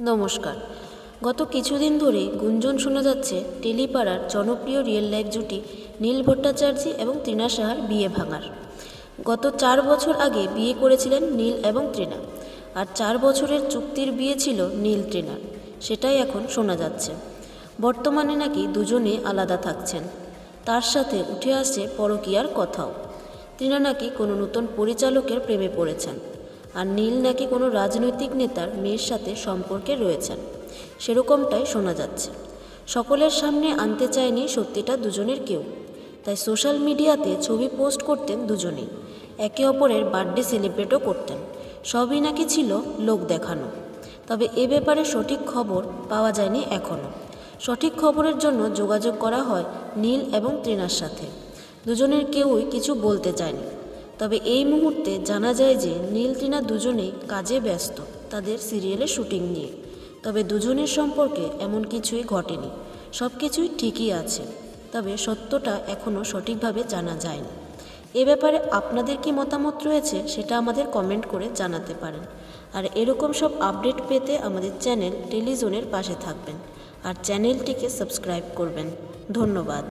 নমস্কার। গত কিছুদিন ধরে গুঞ্জন শোনা যাচ্ছে, টেলিপাড়ার জনপ্রিয় রিয়েল লাইফ জুটি নীল ভট্টাচার্য এবং তৃণা সাহার বিয়ে ভাঙার। গত চার বছর আগে বিয়ে করেছিলেন নীল এবং তৃণা আর চার বছরের চুক্তির বিয়ে ছিল নীল তৃণার সেটাই এখন শোনা যাচ্ছে। বর্তমানে নাকি দুজনে আলাদা থাকছেন। তার সাথে উঠে আসছে পরকীয়ার কথাও। তৃণা নাকি কোনো নতুন পরিচালকের প্রেমে পড়েছেন। আর নীল নাকি কোনো রাজনৈতিক নেতার মেয়ের সাথে সম্পর্কে রয়েছেন। সেরকমটাই শোনা যাচ্ছে। সকলের সামনে আনতে চায়নি সত্যিটা দুজনের কেউ। তাই সোশ্যাল মিডিয়াতে ছবি পোস্ট করতেন দুজনেই। একে অপরের বার্থডে সেলিব্রেটও করতেন। সবই নাকি ছিল লোক দেখানো। তবে এ ব্যাপারে সঠিক খবর পাওয়া যায়নি এখনও সঠিক খবরের জন্য যোগাযোগ করা হয় নীল এবং তৃণার সাথে। দুজনের কেউই কিছু বলতে চায়নি। তবে এই মুহূর্তে জানা যায় যে নীল টিনা দুজনেই কাজে ব্যস্ত, তাদের সিরিয়ালের শুটিং নিয়ে। তবে দুজনের সম্পর্কে এমন কিছুই ঘটেনি। সব কিছুই ঠিকই আছে, তবে সত্যটা এখনও সঠিকভাবে জানা যায়নি। এ ব্যাপারে আপনাদের কি মতামত রয়েছে সেটা আমাদের কমেন্ট করে জানাতে পারেন। আর এরকম সব আপডেট পেতে আমাদের চ্যানেল টেলিজোনের পাশে থাকবেন। আর চ্যানেলটিকে সাবস্ক্রাইব করবেন। ধন্যবাদ।